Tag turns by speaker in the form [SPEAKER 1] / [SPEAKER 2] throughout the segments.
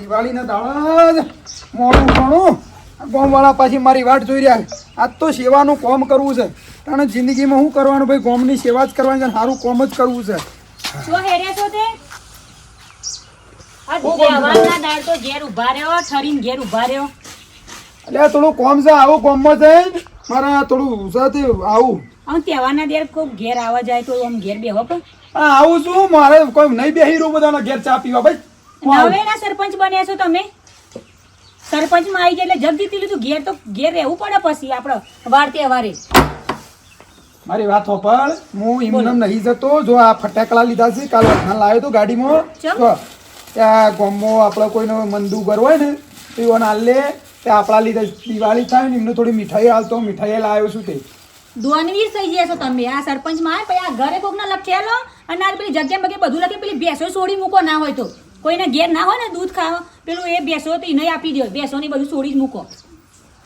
[SPEAKER 1] દિવાળીના ના જ મોડું ઘણું. ગોમવાળા પાછી મારી વાટ જોઈ રહ્યા છે. આજ તો સેવાનું કોમ કરવું છે. અને જિંદગીમાં શું કરવાનું ભાઈ? ગોમની સેવા જ કરવાની છે સારું કોમ જ કરવું છે.
[SPEAKER 2] શું હેર્યા છો તે.
[SPEAKER 1] એટલે થોડું કોમ છે આવું કોમમાં છે મારા થોડું સાથે આવું.
[SPEAKER 2] આમ તહેવારના દેર ખૂબ ઘેર આવવા જાય તો આમ ઘેર બેહો પણ.
[SPEAKER 1] આવું શું મારે કોઈ નહીં બેહી રહ્યું બધાના ઘેર ચા પીવા ભાઈ.
[SPEAKER 2] નવેના સરપંચ બન્યા છો તમે. સરપંચમાં આવી જાય એટલે જગ જીતી લીધું. ઘેર તો ઘેર રહેવું પડે પછી આપણે વાર તહેવારે.
[SPEAKER 1] મારી વાત હોપળ. હું ઇમનમ નહીં જતો. જો આ ફટાકડા લીધા છે કાલે વખાણ લાવ્યો તો ગાડીમાં? જો ત્યાં ગોમો આપણે કોઈનો મંદુગર હોય ને તો એવો ના લે. તે આપણા લીધે દિવાળી થાય ને એમને થોડી મીઠાઈ હાલતો મીઠાઈ લાવ્યો છું તે.
[SPEAKER 2] દોનવીર થઈ ગયા છો તમે. આ સરપંચમાં પછી આ ઘરે કોકના લખેલો અને આ પેલી જગ્યા બગે બધું લખે પેલી ભેંસો છોડી મૂકો ના હોય તો. કોઈને ઘેર ના હોય ને દૂધ ખાવા પેલું એ બેસો તો એને આપી દો ભેંસોની બધું છોડી જ મૂકો.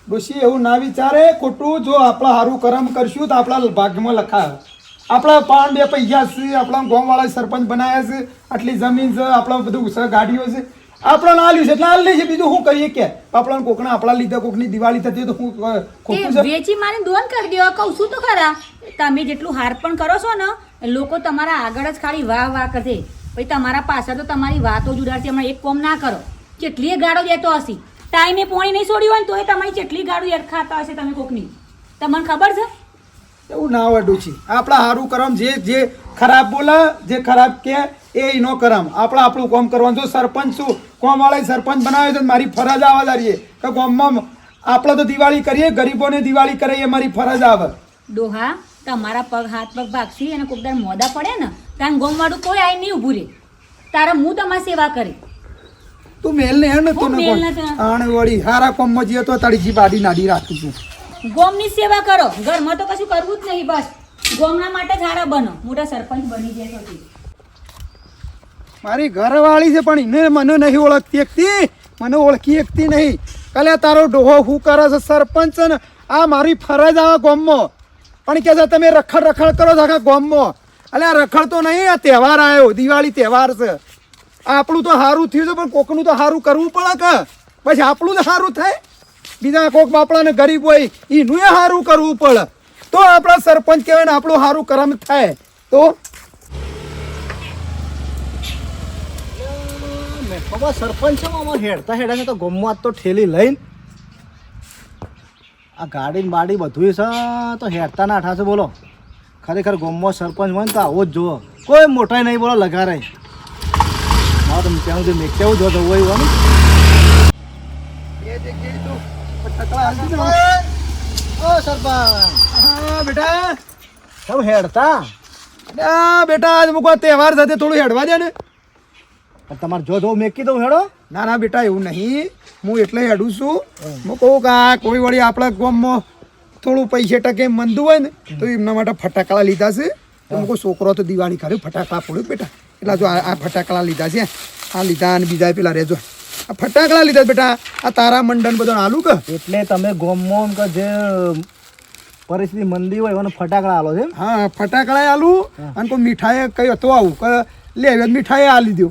[SPEAKER 1] ડોશી એવું ના વિચારે? ખોટું જો આપણા સારું કરમ કરશું તો આપણા ભાગ્યમાં લખાયો. આપણા પાન બે પૈસા છે આપણા ગામવાળા સરપંચ બનાવ્યા છે આટલી જમીન છે આપણા બધું છે ગાડીઓ છે. આપણા ના આલ્યું છે એટલે આલ છે. બીજું શું કહીએ કે? આપણા કોકના આપણા લીધે કોકની દિવાળી થતી તો હું ખોટું છે?
[SPEAKER 2] વેચી મારી દોન કરી દો કહું છું તો ખરા. તમે જેટલું હાર પણ કરો છો ને લોકો તમારા આગળ જ ખાલી વાહ વાહ કરશે. પછી તમારા પાછળ તો તમારી વાતો જુદાડશે હમણાં એક કોમ ના કરો. કેટલીય ગાડો દેતો હશે ટાઈમે પોણી નહીં છોડ્યું હોય ને તોય તમારી કેટલી ગાડો યાર ખાતા હશે તમે કોકની. તમને ખબર છે?
[SPEAKER 1] એવું ના વડું છે આપણા સારું કરમ જે જે ખરાબ બોલે જે ખરાબ કે એ એનો કરમ. આપણે આપણું કોમ કરવાનું જો સરપંચ શું કોમવાળા સરપંચ બનાવ્યો છે તો મારી ફરજ આવવા દારીએ કે કોમમાં આપણે તો દિવાળી કરીએ ગરીબોને દિવાળી કરે એ મારી ફરજ આવે.
[SPEAKER 2] ડોહા તમારા પગ હાથ પગ ભાગશી અને કોકદાર મોદા પડે ને કારણ ગોમવાળું કોઈ આઈ નહીં ઊભું રહે તારા હું તમારી સેવા કરી?
[SPEAKER 1] તું મેલ ને હેણ
[SPEAKER 2] હું
[SPEAKER 1] તો આણ વળી હારા કોમમાં જઈએ તો તારી જીભ આડી નાડી રાખું છું.
[SPEAKER 2] ગોમની સેવા કરો. ઘરમાં તો કશું કરવું જ નહીં બસ. ગોમના માટે જ હારા બનો. મોટા સરપંચ બની જાય તો
[SPEAKER 1] મારી ઘરવાળી છે પણ એને મને નહીં ઓળખતી એકતી મને ઓળખી એકતી નહીં. કાલે તારો ડોહો શું કરે છે સરપંચ ને આ મારી ફરજ આવે ગામમાં. પણ કે છે, તમે રખડ રખડ કરો છો આખા ગામમાં. આ રખડ તો નહીં, આ તહેવાર આવ્યો દિવાળી તહેવાર છે. આપણું તો સારું થયું છે, પણ કોકનું તો સારું કરવું પડે કે? પછી આપણું તો સારું થાય. બીજા કોક બાપડાને ગરીબ હોય, એનું એ સારું કરવું પડે. તો આપણા સરપંચ કહેવાય ને, આપણું સારું કરમ થાય. તો?
[SPEAKER 3] સરપંચ હેડતા હેડા તો ગમમાં તો ઠેલી લઈને આ ગાડી બાડી બધું છે, તો હેડતા ના છે બોલો. ખરેખર ગમમાં સરપંચ હોય ને તો આવો જ જુઓ. કોઈ મોટાઈ નહીં, બોલો લગારે હા, તમે ત્યાં સુધી મેં કેવું જો જવું હોય ને?
[SPEAKER 1] એ જગ્યાએ તો ફટાકડા હાલતી ને.
[SPEAKER 3] ઓ, સરપંચ.
[SPEAKER 1] હા, બેટા.
[SPEAKER 3] હેડતા?
[SPEAKER 1] બેટા, આજ મૂકો તહેવાર સાથે થોડું હેડવા દે ને.
[SPEAKER 3] તમારે જો જો મેકી દઉં હેડો.
[SPEAKER 1] ના ના બેટા એવું નહીં. હું એટલે હેડું છું. હું કહું કે આ કોઈ વળી આપણા ગામમાં થોડું પૈસે ટકે મંદું હોય ને તો એમના માટે ફટાકડા લીધા છે. તો હું છોકરો તો દિવાળી કરે ફટાકડા ફોડ્યું બેટા. એટલે જો આ ફટાકડા લીધા છે. આ લીધા અને બીજા પેલા રેજો આ ફટાકડા લીધા બેટા. આ તારા મંડન બધો આલું કે?
[SPEAKER 3] એટલે તમે ગમમાં કે જે પરિસ્થિતિ મંદી હોય એને ફટાકડા આલો છે
[SPEAKER 1] હા ફટાકડા આલું અને કોઈ મીઠાઈ કઈ હતો આવું કે લે હવે મીઠાઈ આલી દો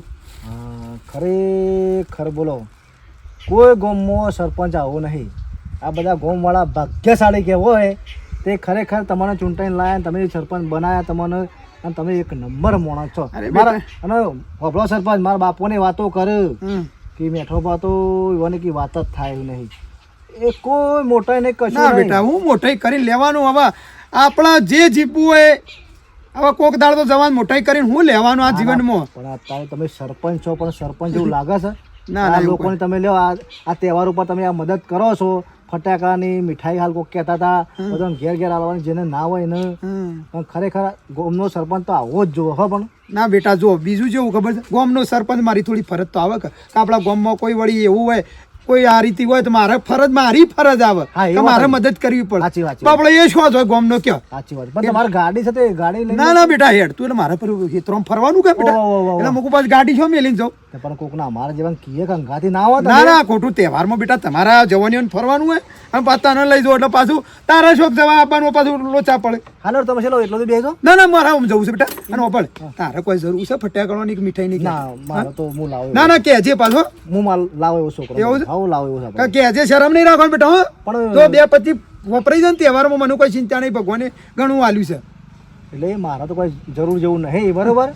[SPEAKER 3] ખરેખર બોલો કોઈ ગામમાં સરપંચ આવો નહીં. આ બધા ગામવાળા ભાગ્યશાળી કે હોય તે ખરેખર તમારે ચૂંટાઈને લાયા તમે સરપંચ બનાયા તમને અને તમે એક નંબર માણસ છો.
[SPEAKER 1] અરે
[SPEAKER 3] મારા અને હોભળો સરપંચ મારા બાપુની વાતો કરે. કે મેઠો પાતો એવાની કે વાત જ થાય નહીં. એ કોઈ મોટા નહીં. કશું
[SPEAKER 1] બેટા હું મોટાઈ કરી લેવાનું હવે. આપણા જે જીવવું હોય હવે કોક દાળ તો જવાન મોટાઈ કરીને હું લેવાનું આ જીવનમાં?
[SPEAKER 3] પણ અત્યારે તમે સરપંચ છો પણ સરપંચ એવું લાગે છે?
[SPEAKER 1] ના,
[SPEAKER 3] આ લોકોને તમે લ્યો આ આ તહેવાર ઉપર તમે આ મદદ કરો છો ફટાકડાની મીઠાઈ હાલ કોક કહેતા હતા બધાને ઘેર ઘેર આવવાની જેને ના હોય ને પણ ખરેખર ગોમનો સરપંચ તો આવો જ જોવો હો પણ.
[SPEAKER 1] ના બેટા જો બીજું જેવું ખબર છે? ગોમનો સરપંચ મારી થોડી ફરજ તો આવે કે આપણા ગોમમાં કોઈ વળી એવું હોય કોઈ આ રીતે હોય તો મારે ફરજ મારી ફરજ આવે. કે મારે મદદ કરવી પડે.
[SPEAKER 3] સાચી વાત
[SPEAKER 1] આપણે એ શું હોય ગામનો કયો?
[SPEAKER 3] સાચી વાત. પણ તમારી ગાડી છે તે ગાડી
[SPEAKER 1] ના ના બેટા હેડ. તું એટલે મારે પર હેતરોમ ફરવાનું કે બેટા. એટલે મૂકું પાછું ગાડી છો મેલીને જાઉં.
[SPEAKER 3] પણ કોકના અમારા જેવા કીએ કે અંગાથી ના હોય
[SPEAKER 1] ના ના ખોટું તહેવારમાં બેટા તમારા જવાનીઓને ફરવાનું હોય અને પાછા ન લઈ જાઓ એટલે પાછું તારા શોખ જવા આપવાનું પાછું લોચા પડે.
[SPEAKER 3] હાલો તમે ચલો એટલો તો બેસો
[SPEAKER 1] ના ના મારા આમ જવું છે બેટા અને ઓપડ તારે કોઈ જરૂર છે ફટાકડવાની કે મીઠાઈ નહીં
[SPEAKER 3] ના મારો તો હું લાવ
[SPEAKER 1] ના ના કહેજે પાછો.
[SPEAKER 3] હું માલ લાવ એવો છોકરો.
[SPEAKER 1] એવું?
[SPEAKER 3] આવો લાવો એવો છોકરો.
[SPEAKER 1] કે
[SPEAKER 3] આપણે.
[SPEAKER 1] શરમ નહીં રાખવાનું બેટા હો.
[SPEAKER 3] પણ
[SPEAKER 1] તો બે પછી વપરાઈ જાય ને તહેવારમાં મને કોઈ ચિંતા નહીં ભગવાને ઘણું આલ્યું છે.
[SPEAKER 3] એટલે મારા તો કોઈ જરૂર જેવું નહીં બરોબર?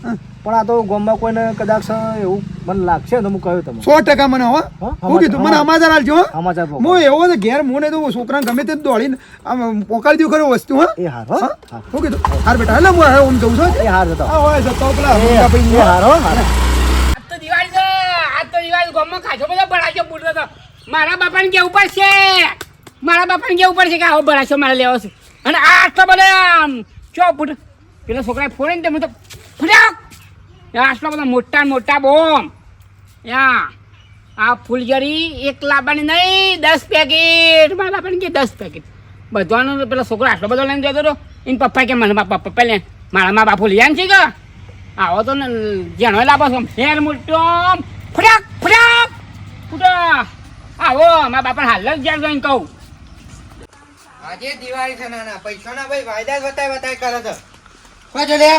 [SPEAKER 3] પણ આ તો ગામમાં કોઈને કદાચ એવું મને લાગશે તો હું કહ્યું તમે
[SPEAKER 1] સો ટકા મને હો.
[SPEAKER 3] હું
[SPEAKER 1] કીધું મને સમાચાર આલજો હો.
[SPEAKER 3] સમાચાર
[SPEAKER 1] હું એવો છે ઘેર હું નહીં તો છોકરાને ગમે તે દોડીને આમ પોકાળી દઉં ખરું વસ્તુ હા.
[SPEAKER 3] એ હાર હો? હાર.
[SPEAKER 1] કીધું હાર બેટા એટલે હું હવે હું જઉં છું.
[SPEAKER 3] એ હાર જતો.
[SPEAKER 1] હા હોય જતો પેલા
[SPEAKER 3] એ હાર હો હાર.
[SPEAKER 4] આજ તો દિવાળી છે આજ તો દિવાળી ગામમાં ખાજો બધો બળાશો પૂરતો તો. મારા બાપાને કેવું પડશે? મારા બાપાને કેવું પડશે કે આવો બળાશો મારે લેવો છે? અને આ આટલો બધો આમ ચો ફૂટ પેલા છોકરાએ ફોડે ને તે હું તો ફટાક બધા બધો મોટા મોટા બોમ. યા. આ ફૂલજરી એક લાવવાની નહીં, દસ પેકેટ. મારા લાવવાની કે દસ પેકેટ. બધાનો પેલો છોકરો આટલો બધો લઈને જતો હતો. એને પપ્પા કે મને પપ્પા પપ્પા લે મારા મા બાપુ લઈ છે કે? આવો તો ને જેનો લાભો છો. ફેર મોટો ફટાક ફટાક ફૂટા આવો, મારા બાપા હાલ જ જ્યાં કહું.
[SPEAKER 5] આજે દિવાળી છે નાના. પૈસાના ભાઈ વાયદા બતાય બતાય કરે છે. કોઈ જો લે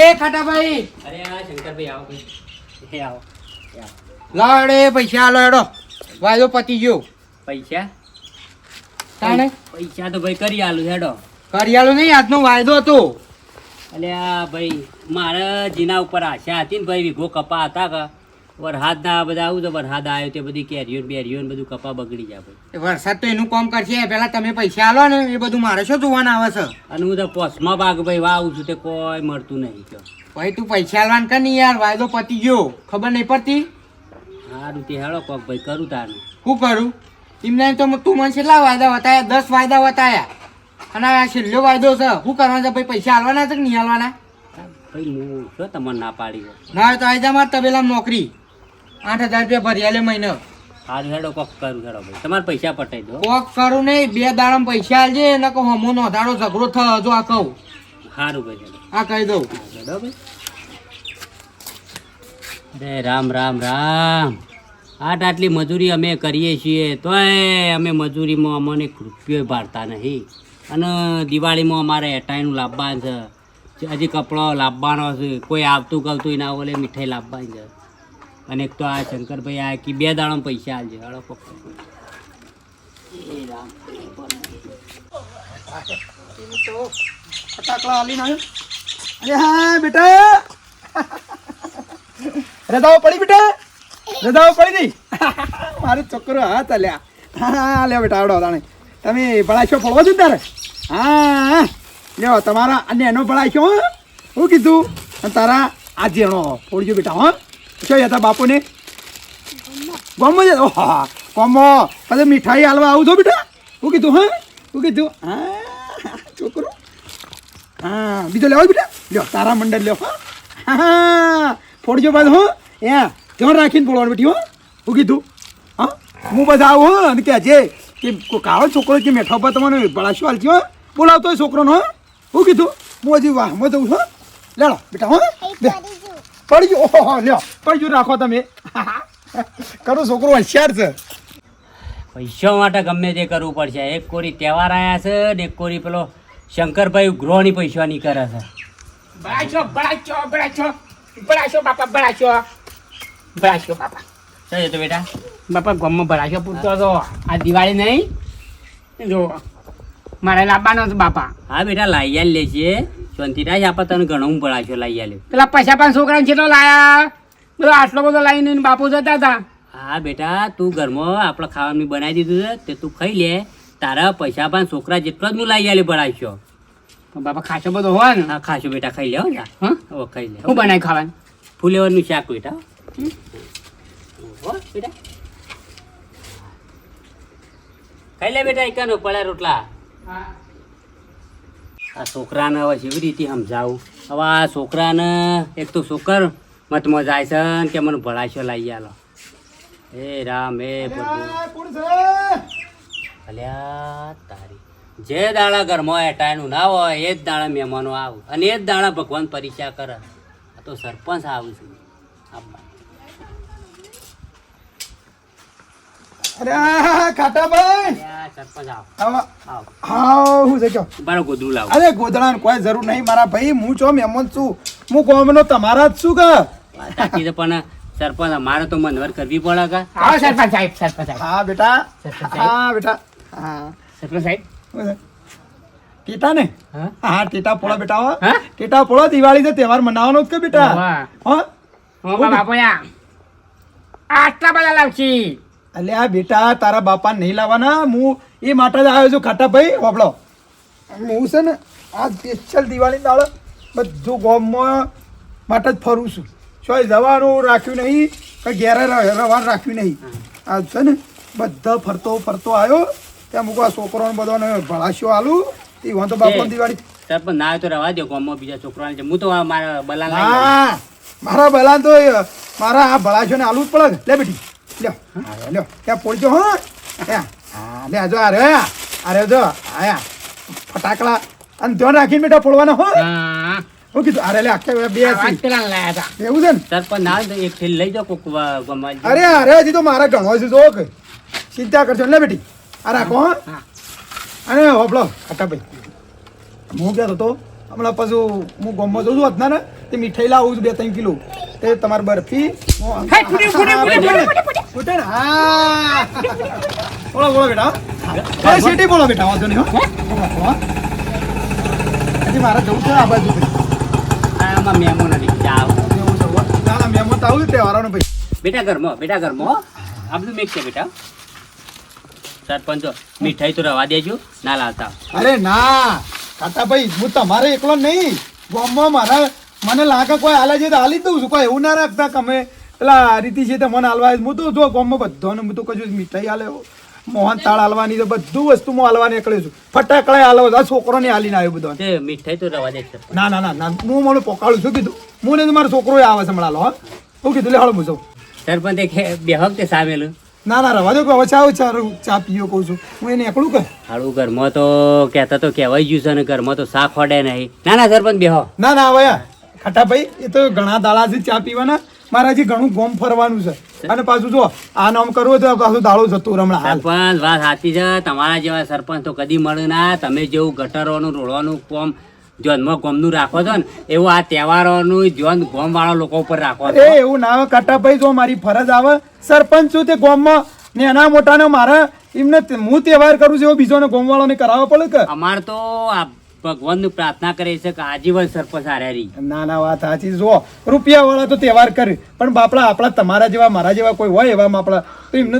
[SPEAKER 5] એ ખાટાભાઈ
[SPEAKER 4] અરે આ શંકરભાઈ આવો ભાઈ. એ આવો.
[SPEAKER 5] લાડે પૈસા આલો હેડો. વાયદો પતી ગયો.
[SPEAKER 4] પૈસા?
[SPEAKER 5] તાણે?
[SPEAKER 4] પૈસા તો ભાઈ કરી આલું હેડો.
[SPEAKER 5] કરી આલું નહીં આજનો વાયદો હતો.
[SPEAKER 4] અલ્યા ભાઈ મારા જીના ઉપર આશા હતી ને ભાઈ વિઘો કપા હતા કે? વરસાદ આ બધા આવું તો વરસાદ આવ્યો તે બધી કેરીઓ બેરીઓ બધું કપા બગડી જાય ભાઈ.
[SPEAKER 5] વરસાદ તો એનું કામ કરશે. પેલા તમે પૈસા આલો ને એ બધું મારે શું જોવાના આવે છે?
[SPEAKER 4] અને હું તો પોસમાં ભાગ ભાઈ વાવું છું તે કોઈ મળતું નહીં તો
[SPEAKER 5] ભાઈ તું પૈસા આલવાન કર નહીં યાર વાયદો પતી ગયો. ખબર નહીં પડતી?
[SPEAKER 4] સારું તે હેળો કોક ભાઈ કરું તારું.
[SPEAKER 5] શું કરું? એમને તો તું મને કેટલા વાયદા વતાયા? દસ વાયદા વતાયા. અને આ છેલ્લો વાયદો છે. શું કરવાના છે? ભાઈ પૈસા આલવાના છે કે નહીં આલવાના?
[SPEAKER 4] ભાઈ હું શું તમને ના પાડી
[SPEAKER 5] ના તો આવી જા મારે તબેલા નોકરી. આઠ હજાર રૂપિયા ભર્યા લે મહિને.
[SPEAKER 4] હાલ હેડો કોક કરું હેડો ભાઈ. તમારે પૈસા પટાઈ દો.
[SPEAKER 5] કોક કરું નહીં બે દાડામાં પૈસા આલજે એને કહું હમો નો દાડો ઝઘડો થયો જો આ કહું.
[SPEAKER 4] સારું ભાઈ
[SPEAKER 5] આ કહી દઉં.
[SPEAKER 4] હેડો ભાઈ. રામ રામ રામ. આટ આટલી મજૂરી અમે કરીએ છીએ તોય અમે મજૂરીમાં અમને રૂપિયો ભાળતા નહીં. અને દિવાળીમાં અમારે એટાઈનું લાવવાનું છે. હજી કપડો લાવવાનો છે કોઈ આવતું કરતું ના ઓલે મીઠાઈ લાવવાની છે. અને એક તો આ શંકરભાઈ, આ કે બે દાડામાં પૈસા આલજે. હળો
[SPEAKER 1] ફટાકડા અરે હા, બેટા. રજાઓ પડી, બેટા? રજાઓ પડી નહીં મારું છોકરો હા ચાલ્યા હા લે બેટા, આવડો તમે ભળાશો ફળવો છો તારે? હા, લ્યો, તમારા અને એનો ભળાશો, હો. કીધું? તારા આ જેણો ફોડજો, બેટા, હો. શું હતા બાપુને? ગમો છે ઓહો ગમો પછી મીઠાઈ હાલવા આવું છો બેટા? શું કીધું, હા? શું કીધું, હા, છોકરો? હા, બીજો લેવો બેટા? લ્યો, તારા મંડળ લ્યો, હા. હા ફોડજો બાદ હો. એ ધ્યાન રાખીને ફોડવાનું બેટી, હો. હું કીધું, હા, હું બધા આવું, હો. અને કે જે કે કાળો છોકરો કે મેઠા પર તમને બળાશો હાલતી હો? બોલાવતો હોય છોકરોનો, હો. હું કીધું, હું હજી વાહમાં જઉં છું લેડો, બેટા, હો. લે. પડી ઓહો લ્યો પડી રાખો તમે. કરું છોકરો હોશિયાર છે.
[SPEAKER 4] પૈસા માટે ગમે તે કરવું પડશે. એક કોરી તહેવાર આવ્યા છે ને એક કોરી પેલો શંકરભાઈ ગૃહની પૈસાની કરે છે.
[SPEAKER 6] બળાશો બળાશો બળાશો બળાશો બાપા બળાશો બળાશો બાપા.
[SPEAKER 4] શું તો બેટા?
[SPEAKER 6] બાપા ગામમાં બળાશો પૂરતો હતો આ દિવાળી નહીં? જો મારે લાવવાનો છે બાપા.
[SPEAKER 4] હા બેટા લાઈ આલ લે છે. શાંતિરાજ આપા તને ઘણું પડાશો લાઈ આલ્યો
[SPEAKER 6] પેલા પૈસા પણ છોકરાને કેટલો લાયા? બધો આટલો બધો લાવીને બાપુ જતા હતા.
[SPEAKER 4] હા બેટા તું ઘરમાં આપણે ખાવાનું બનાવી દીધું છે તે તું ખાઈ લે. તારા પૈસા પણ છોકરા જેટલો જ હું લાઈ આલ્યો પડાશો
[SPEAKER 6] બાપા ખાસો બધો હોય ને?
[SPEAKER 4] હા ખાશો બેટા ખાઈ લે ને
[SPEAKER 6] હા?
[SPEAKER 4] હો ખાઈ લે.
[SPEAKER 6] હું બનાવી ખાવાનું?
[SPEAKER 4] ફુલેવરનું શાક બેટા. બેટા. ખાઈ લે બેટા એકાનો પડ્યા રોટલા. આ છોકરાને હવે જેવી રીતે સમજાવું. હવે આ છોકરાને એક તો છોકર મતમાં જાય છે કે મને ભળાશો લાવી આલો. હે રામ હે ભલ્યા તારી. જે દાડા ઘરમાં એટાયનું ના હોય એ જ દાણા મહેમાનો આવ. અને એ જ દાણા ભગવાન પરીક્ષા કરે. આ તો સરપંચ આવું છું.
[SPEAKER 1] અરે ખાટાભાઈ.
[SPEAKER 4] આ સરપંચ આવો.
[SPEAKER 1] આવા.
[SPEAKER 4] આવો.
[SPEAKER 1] હા હું અરે ગોદડાની કોઈ જરૂર નહીં મારા ભાઈ હું છો મહેમાન છું. હું ગોમનો તમારા જ છું કે?
[SPEAKER 4] પણ સરપંચ અમારે તો મનવર કરવી પડે કે?
[SPEAKER 6] આવો સરપંચ સાહેબ સરપંચ સાહેબ.
[SPEAKER 1] હા બેટા. હા બેટા. હા.
[SPEAKER 6] સરપંચ સાહેબ.
[SPEAKER 1] ટેટા ને
[SPEAKER 4] હા?
[SPEAKER 1] હા ટેટા પોળો બેટા હો.
[SPEAKER 6] હા?
[SPEAKER 1] ટેટા પોળો દિવાળી છે તહેવાર મનાવવાનો જ કે બેટા. હા.
[SPEAKER 6] બાપોયા. આટલા બધા લાવશી.
[SPEAKER 1] અલે આ બેટા તારા બાપા નહીં લાવવાના. હું એ માટે જ આવ્યો છું ખાટાભાઈ વાપડો હું છે ને આ સ્પેશિયલ દિવાળી દાળ બધું ગામમાં માટે જ ફરું છું. શું જવાનું રાખ્યું નહીં કે ઘેરે રવાનું રાખ્યું નહીં. આ છે ને બધા ફરતો ફરતો આવ્યો. ત્યાં મૂકવા છોકરોને બધાને ભળાશ્યો આલું. એ વાંધો બાપા દિવાળી.
[SPEAKER 4] પણ ના તો રવા દો ગામમાં બીજા છોકરાને. હું તો મારા બલાન
[SPEAKER 1] હા મારા બલાન તો મારા આ ભળાશ્યોને આલું જ પડે. લે બેટી. લ્યો હા, લ્યો ત્યાં પોળજો હા. લે જો અરે અરે જો આયા ફટાકડા. અને ધ્યાન રાખીને બેટા ફોડવાના હો.
[SPEAKER 6] હું.
[SPEAKER 1] કીધું અરે લે આખે બે
[SPEAKER 6] પેલા લાયા હતા.
[SPEAKER 1] એવું છે ને?
[SPEAKER 4] સરપંચ ના એક થેલી લઈ જાઓ કોક
[SPEAKER 1] અરે અરે હજી તો મારા ઘણો છે જોક ચિંતા કરજો ને બેટી. આ રાખો. અને હોપલો ખટાભાઈ હું કહેતો હતો હમણાં પાછું હું ગોમમાં જોઉં છું હતા ને. તે મીઠાઈ લાવું છું બે ત્રણ કિલો. તે તમારી બરફી. હું-. બોલો બોલો બેટા. સીટી બોલો બેટા વાંધો નહીં હો. હજી મારે જવું છે આ બાજુ
[SPEAKER 4] આમાં મેમો નથી
[SPEAKER 1] જવું ના ના તો આવું તહેવારોનો ભાઈ.
[SPEAKER 4] બેટા ઘરમાં બેટા ઘરમાં હો. આ બધું મેક છે બેટા. સરપંચ મીઠાઈ તો રવા દેજો. ના લાવતા.
[SPEAKER 1] અરે ના. કાકા ભાઈ હું તમારે એકલો નહીં. ગામમાં મારા મને લાગે કોઈ હાલે છે તો હાલી દઉં છું. કોઈ એવું ના રાખતા અમે પેલા રીતિ છે તે મને હાલવા. હું તો જો ગામમાં બધાને હું તો કજું મીઠાઈ હાલે મોહન તાળ હાલવાની તો બધું વસ્તુ હું હાલવા નીકળ્યો છું ફટાકડા હાલવો આ છોકરોને હાલીને આવ્યો બધો
[SPEAKER 4] તે મીઠાઈ તો રવા દે
[SPEAKER 1] ના ના ના ના. હું મને પોકાળું છું કીધું? હું ને મારો છોકરો આવે છે હમણાં હા. હું કીધું લે હળ હું જાઉં.
[SPEAKER 4] સરપંચ એ ખે- બેહક સામેલું?
[SPEAKER 1] ના ના રવા દો કે હવે ચા ચા ચા પીયો કહું છું. હું એને એકલું કર.
[SPEAKER 4] હાડું ઘરમાં તો કહેતા તો કહેવાય ગયું છે ને ઘરમાં તો શાક વડે નહીં. ના ના સરપંચ બેહો.
[SPEAKER 1] ના ના હવે ખટા ભાઈ એ તો ઘણા દાડાથી ચા પીવાના. મારે ઘણું ગોમ ફરવાનું છે. અને પાછું જો આ નામ કરવું તો પાછું દાળો જતું રમણા
[SPEAKER 4] સરપંચ વાત સાચી છે. તમારા જેવા સરપંચ તો કદી મળે ના. તમે જેવું ગટરોનું રોડવાનું કોમ જોનમાં ગોમનું રાખો છો ને એવું આ તહેવારોનું જોન ગોમ વાળા લોકો ઉપર રાખો એ
[SPEAKER 1] એવું ના કટાભાઈ કાટા જો મારી ફરજ આવે સરપંચ છું તે ગોમમાં ને એના મોટાને મારા એમને હું તહેવાર કરું છું એવો બીજોને ગામવાળાને કરાવવો પડે કે?
[SPEAKER 4] અમાર તો આ ભગવાનનું પ્રાર્થના કરે છે કે આજીવન સરપંચ હારે
[SPEAKER 1] ના ના વાત સાચી જો રૂપિયા વાળા તો તહેવાર કરે પણ બાપડા આપણા તમારા જેવા મારા જેવા કોઈ હોય એવા આપણા તો એમને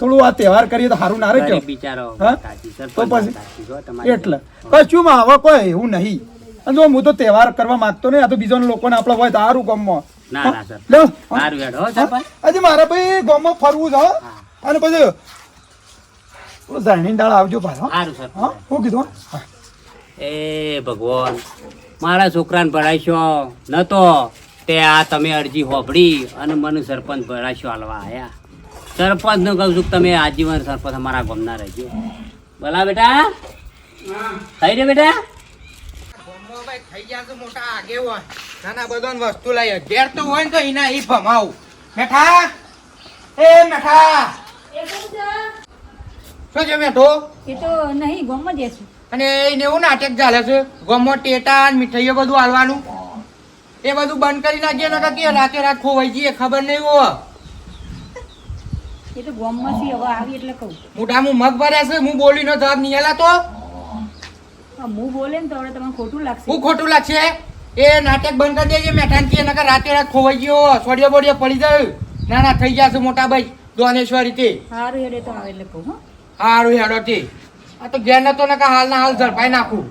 [SPEAKER 1] થોડું આ તહેવાર કરીએ તો સારું ના રહે
[SPEAKER 4] બિચારો
[SPEAKER 1] તો પછી? એટલે કશું માં હવે કોઈ એવું નહીં. અને જો હું તો તહેવાર કરવા માંગતો નહીં આ તો બીજા લોકોને આપણે હોય તો સારું. ગામમાં આજે મારે ભાઈ ગામમાં ફરવું છે. અને પછી પેલો દાળ આવજો પાછો. હા? કીધું.
[SPEAKER 4] એ ભગવાન મારા છોકરાને ભરાશ્યો નતો. તે આ તમે અરજી હોભળી અને મને સરપંચ ભરાશો હાલવા આવ્યા સરપંચનું કહું છું તમે આજીવન સરપંચ અમારા ગામના રહેજો. ભલા બેટા? થઈ રે બેટા?
[SPEAKER 5] થઈ ગયા છે મોટા આગેવાન. નાના બધાને વસ્તુ લઈ અગિયાર તો હોય ને તો એના એ ભમાવું. મેઠા? એ મેઠા. શું છે મેઠો?
[SPEAKER 2] એ તો નહીં ગમ જ છું.
[SPEAKER 5] અને એને એવું નાટક ચાલે છે ગામમાં ટેટા મીઠાઈઓ બધું હાલવાનું. એ બધું બંધ કરી નાખીએ નકર કે રાતે રાત ખોવાઈ જઈએ ખબર નહીં હોય.
[SPEAKER 2] એ તો ગોમમાં થી હવે આવી એટલે કહું.
[SPEAKER 5] મોઢામાં મગ ભર્યા છે હું બોલીનો જવાબ નહીં આલા તો.
[SPEAKER 2] હું બોલે ને તો હવે તમને ખોટું લાગશે.
[SPEAKER 5] હું ખોટું લાગશે? એ નાટક બંધ કરી દેજે મેઠાન કે નકર રાતે રાત ખોવાઈ ગયો સોડિયો બોડિયો પડી જાય. ના ના થઈ ગયા મોટા ભાઈ દોનેશ્વરી થી
[SPEAKER 2] સારું હેડે તો આવે એટલે કહું હો.
[SPEAKER 5] હારું હેડો તે. આ તો ઘેર નતો નકા હાલ ના હાલ ઝડપાઈ નાખું.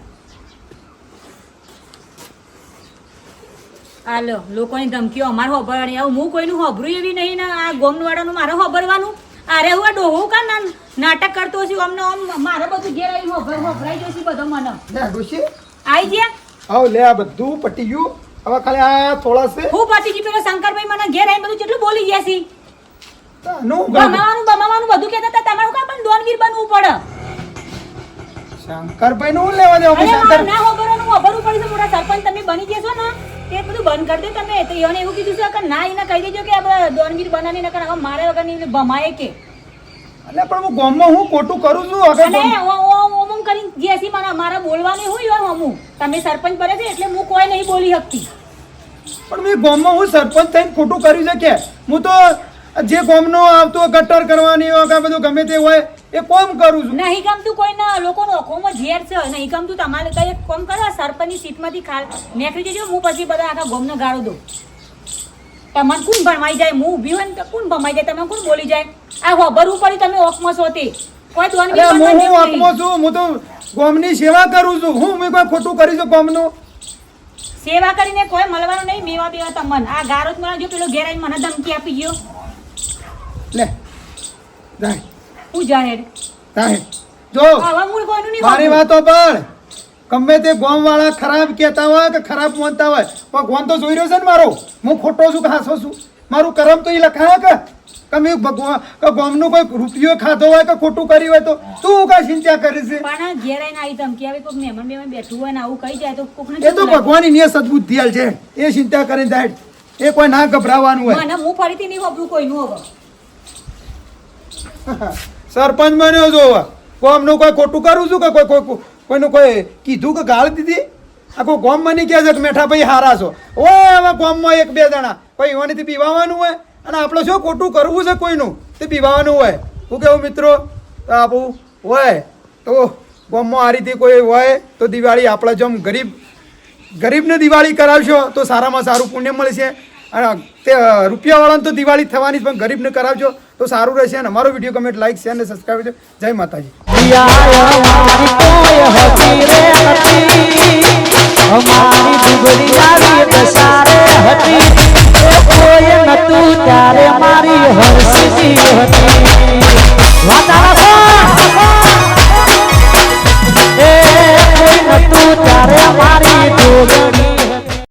[SPEAKER 2] હાલો લો લોકોની ધમકીઓ અમારે હોભરવાની. આવું હું કોઈનું હોભરું એવી નહીં ને આ ગોમવાળાનું મારે હોભરવાનું? અરે હું આ ડોહો કા ના નાટક કરતો છું? અમને આમ મારે બધું ઘેર આવી હોભર હોભરાઈ જશે બધો મને.
[SPEAKER 1] લે ડોશી
[SPEAKER 2] આવી ગયા?
[SPEAKER 1] આવ લે આ બધું પટી ગયું હવે ખાલી આ થોડા છે.
[SPEAKER 2] હું પાતીજી પેલો શંકરભાઈ મને ઘેર આવી બધું કેટલું બોલી ગયા છે?
[SPEAKER 1] નું.
[SPEAKER 2] બમાવાનું બમાવાનું બધું કહેતા હતા. તમારું કા પણ દોનવીર બનવું પડે?
[SPEAKER 1] શંકરભાઈ નું લેવા દેવા
[SPEAKER 2] અરે
[SPEAKER 1] શંકર
[SPEAKER 2] મારે ના હોભરવું પડે છે મોટા સરપંચ તમે બની જશો ને તે બધું બંધ કરી દે તમે. તો એને એવું કીધું છે કે ના એને કહી દેજો કે આપણે દોનગીર બનાવી નકર હવે મારે વગરની ભમાય કે.
[SPEAKER 1] અલે પણ હું ગામમાં હું ખોટું કરું છું હવે
[SPEAKER 2] અને
[SPEAKER 1] ગામ-
[SPEAKER 2] ઓ- ઓ- ઓમ ઓમ કરીને જે મારા મારા બોલવાની હોય હોય હમું તમે સરપંચ બને છે એટલે હું કોઈ નહીં બોલી શકતી.
[SPEAKER 1] પણ મેં ગામમાં હું સરપંચ થઈને ખોટું કર્યું છે કે? હું તો જે ગામનો આવતો ગટર કરવાની હોય કે બધું ગમે તે હોય એ કોમ કરું છું.
[SPEAKER 2] નહીં ગમતું કોઈના લોકોનો ઓખોમાં ઝેર છે. નહીં ગમતું તમારે કઈ કામ કરો સરપંચની સીટમાંથી ખાલ નીકળી જજો હું પછી બધા આખા ગોમને ગાળો દઉં. તમને કોણ ભણવાઈ જાય? હું ઊભી હોય ને તો કોણ ભમાઈ જાય? તમે કોણ બોલી જાય? આ હોબરવું પડી તમે ઓખમાં છો તે. કોઈ દોન
[SPEAKER 1] હું આત્મો છું હું તો ગામની સેવા કરું છું. હું મેં કોઈ ખોટું કર્યું છે ગામનું?
[SPEAKER 2] સેવા કરીને કોઈ મળવાનું નહીં મેવા બેવા તમને આ ગારો જ મને જો પેલો ઘેરાઈ મને ધમકી આપી ગયો.
[SPEAKER 1] લે જાય.
[SPEAKER 2] હું જાહેર
[SPEAKER 1] જાય જો
[SPEAKER 2] આવા મૂળ કોઈનું નહીં
[SPEAKER 1] મારી વાતો પણ ગમે તે ગોમ વાળા ખરાબ કહેતા હોય કે ખરાબ માનતા હોય પણ ગોમ તો જોઈ રહ્યો છે ને મારો. હું ખોટો છું કે હાસો છું? મારું કરમ તો એ લખાય કે તમે ભગવાન કે ગોમનું કોઈ રૂપિયો ખાધો હોય કે ખોટું કર્યું હોય તો તું કઈ ચિંતા કરી છે?
[SPEAKER 2] પણ ઘેર આવીને આવી ધમકી આવે કોઈ મહેમાન બેમાન બેઠું હોય ને આવું કહી જાય તો કોકને
[SPEAKER 1] એ તો? ભગવાનની નિયત સદબુદ્ધિ હાલ છે. એ ચિંતા કરીને જાય એ કોઈ ના ગભરાવાનું હોય.
[SPEAKER 2] મને હું ફરીથી નહીં વાપરું કોઈનું હવે.
[SPEAKER 1] સરપંચ બન્યો છો કોમનું કોઈ ખોટું કરું છું કે કોઈ કોઈ કોઈનું કોઈ કીધું કે ગાળ દીધી? આખું ગામ મને કહે છે કે મેઠા ભાઈ હારા છો. ઓય હવે ગોમમાં એક બે જણા. કોઈ એવાનીથી પીવાવાનું હોય? અને આપણે શું ખોટું કરવું છે કોઈનું? તે પીવાવાનું હોય. શું કેવું મિત્રો? આપણું હોય. તો ગોમમાં આ રીતે કોઈ હોય, તો દિવાળી આપણે જેમ ગરીબ, ગરીબને દિવાળી કરાવશો, તો સારામાં સારું પુણ્ય મળશે. અને તે રૂપિયાવાળાને તો દિવાળી થવાની પણ ગરીબને કરાવજો તો સારું રહેશે. અને અમારો વીડિયો કમેન્ટ લાઈક શેર અને સબસ્ક્રાઈબ કરજો. જય માતાજી.
[SPEAKER 7] ત્યારે મારી